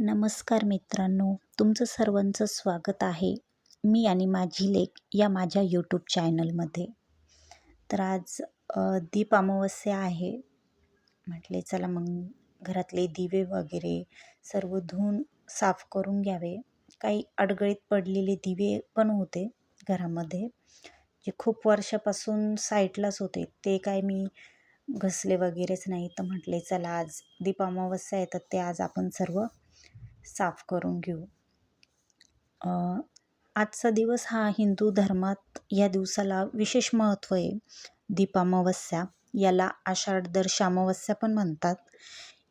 नमस्कार मित्रांनो तुमचं सर्वांचं स्वागत आहे मी आणि माझी लेख या माझ्या यूट्यूब चॅनलमध्ये तर आज दीप अमावस्या आहे. म्हटले चला मग घरातले दिवे वगैरे सर्व धुवून साफ करून घ्यावे. काही अडगळीत पडलेले दिवे पण होते घरामध्ये जे खूप वर्षापासून साईटलाच होते. ते काय मी घसले वगैरेच नाही. तर म्हटले चला आज दीप अमावस्या आहे तर ते आज आपण सर्व साफ करून घेऊ. आजचा दिवस हा हिंदू धर्मात या दिवसाला विशेष महत्त्व आहे. दीपामावस्या याला आषाढदर दर्श पण म्हणतात.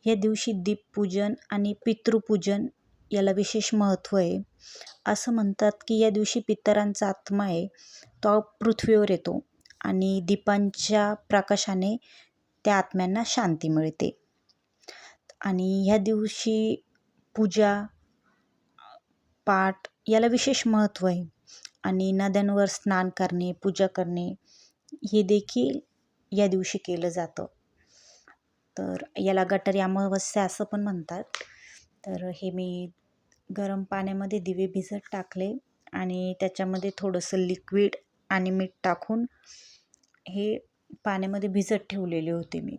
या दिवशी दीपपूजन आणि पितृपूजन याला विशेष महत्त्व आहे. असं म्हणतात की या दिवशी पितरांचा आत्मा आहे तो पृथ्वीवर येतो आणि दीपांच्या प्रकाशाने त्या आत्म्यांना शांती मिळते. आणि ह्या दिवशी पूजा पाठ याला विशेष महत्त्व आहे. आणि नद्यांवर स्नान करणे पूजा करणे हे देखील या दिवशी केलं जातं. तर याला गटारी अमावस्या असं पण म्हणतात. तर हे मी गरम पाण्यामध्ये दिवे भिजत टाकले आणि त्याच्यामध्ये थोडंसं लिक्विड आणि मीठ टाकून हे पाण्यामध्ये भिजत ठेवलेले होते मी.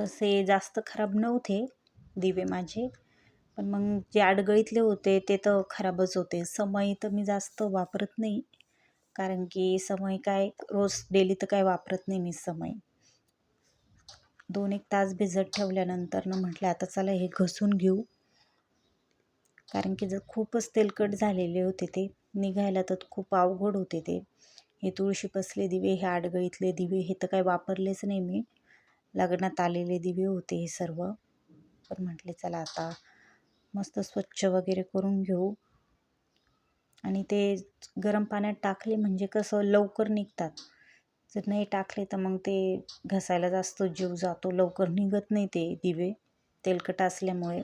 तसे जास्त खराब नव्हते दिवे माझे. पण मग जे आडगळीतले होते ते तर खराबच होते. समय तर मी जास्त वापरत नाही. कारण की समय काय रोज डेली तर काय वापरत नाही मी समय. दोन एक तास भिजत ठेवल्यानंतर ना म्हटलं आता चला हे घसून घेऊ. कारण की जर खूपच तेलकट झालेले होते ते निघायला तर खूप अवघड होते ते. हे तुळशी पसले दिवे हे आडगळीतले दिवे हे तर काही वापरलेच नाही मी. लग्नात आलेले दिवे होते हे सर्व. पण म्हटले चला आता मस्त स्वच्छ वगैरे करून घेऊ. आणि ते गरम पाण्यात टाकले म्हणजे कसं लवकर निघतात. जर नाही टाकले तर मग ते घसायला जास्त जीव जातो. लवकर निघत नाही ते दिवे. तेलकट असल्यामुळे.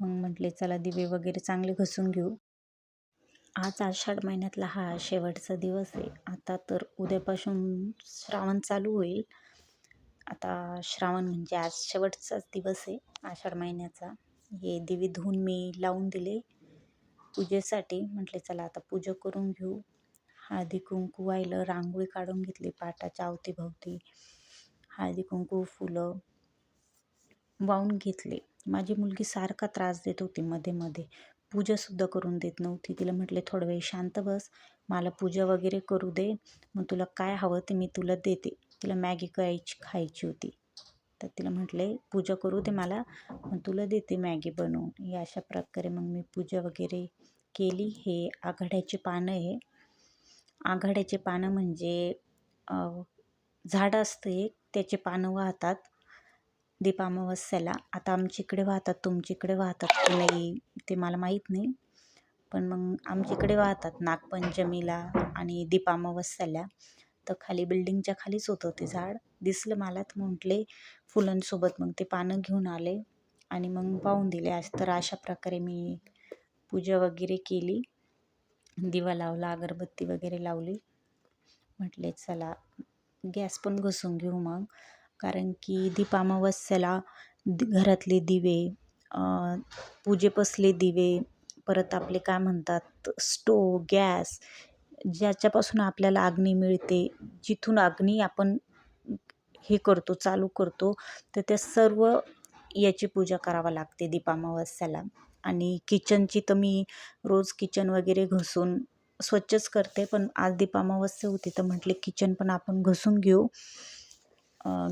मग म्हटले चला दिवे वगैरे चांगले घसून घेऊ. आज आषाढ महिन्यातला हा शेवटचा दिवस आहे. आता तर उद्यापासून श्रावण चालू होईल. आता श्रावण म्हणजे आज शेवटचाच दिवस आहे आषाढ महिन्याचा. हे दिवे धुवून मी लावून दिले. पूजेसाठी म्हटले चला आता पूजा करून घेऊ. हळदी कुंकू व्हायला रांगोळी काढून घेतली पाटाच्या अवतीभवती हळदी कुंकू फुलं वाहून घेतले. माझी मुलगी सारखा त्रास देत होती मध्ये मध्ये. पूजासुद्धा करून देत नव्हती. तिला म्हटले थोडं वेळ शांत बस. मला पूजा वगैरे करू दे. मग तुला काय हवं ते मी तुला देते. तिला मॅगी करायची खायची होती. तर तिला म्हटले पूजा करू दे मला मग तुला देते मॅगी बनवून. या अशा प्रकारे मग मी पूजा वगैरे केली. हे आघाड्याचे पानं आहे. आघाड्याचे पानं म्हणजे झाडं असतं एक त्याचे पानं वाहतात दीपामावस्याला. आता आता आमच्याकडे वाहतात तुमच्याकडे वाहतात की नाही ते मला माहीत नाही. पण मग आमच्याकडे वाहतात नागपंचमीला आणि दीपामावस्याला. तर खाली बिल्डिंगच्या खालीच होतं ते झाड. दिसलं मला तर म्हटले फुलांसोबत मग ते पानं घेऊन आले आणि मग पाहून दिले आज. तर अशा प्रकारे मी पूजा वगैरे केली. दिवा लावला अगरबत्ती वगैरे लावली. म्हटले चला गॅस पण घसून घेऊ मग. कारण की दीप अमावस्याला दि घरातले दिवे पूजेपसले दिवे परत आपले काय म्हणतात स्टोव गॅस ज्याच्यापासून आपल्याला अग्नी मिळते जिथून अग्नी आपण हे करतो चालू करतो. तर त्या सर्व याची पूजा करावा लागते दीपामावस्याला आणि किचनची तर मी रोज किचन वगैरे घसून स्वच्छच करते पण आज दीपामावस्या होती तर म्हटले किचन पण आपण घसून घेऊ.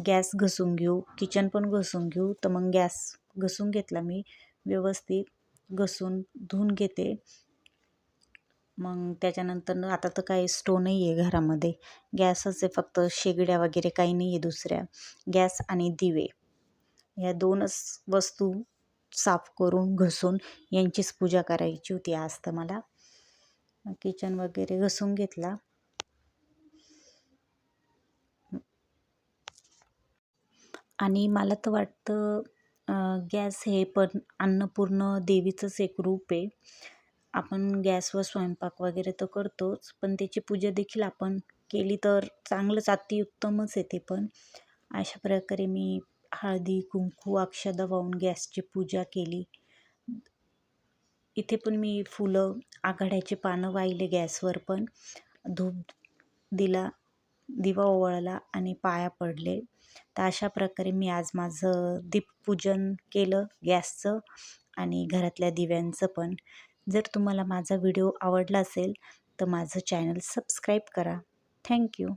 गॅस घसून घेऊ किचन पण घसून घेऊ. तर मग गॅस घसून घेतला मी. व्यवस्थित घसून धुवून घेते. मग त्याच्यानंतर आता तर काही स्टो नाही आहे घरामध्ये. गॅसच आहे फक्त शेगड्या वगैरे काही नाही आहे दुसऱ्या. गॅस आणि दिवे. या दोनच वस्तू साफ करून घसून यांचीच पूजा करायची होती आज तर मला. किचन वगैरे घसून घेतला. आणि मला तर वाटतं गॅस हे पण अन्नपूर्ण देवीचंच एक रूप आहे. आपण गॅसवर स्वयंपाक वगैरे तर करतोच पण त्याची पूजा देखील आपण केली तर चांगलंच अतिउत्तमच आहे ते पण. अशा प्रकारे मी हळदी कुंकू अक्षदा वाहून गॅसची पूजा केली. इथे पण मी फुलं आघाड्याचे पानं वाहिले गॅसवर पण. धूप दिला दिवा ओवाळला आणि पाया पडले. तर अशा प्रकारे मी आज माझं दीपपूजन केलं गॅसचं आणि घरातल्या दिव्यांचं पण. जर तुम्हाला माझा व्हिडिओ आवडला असेल तर माझं चॅनल सबस्क्राईब करा. थँक्यू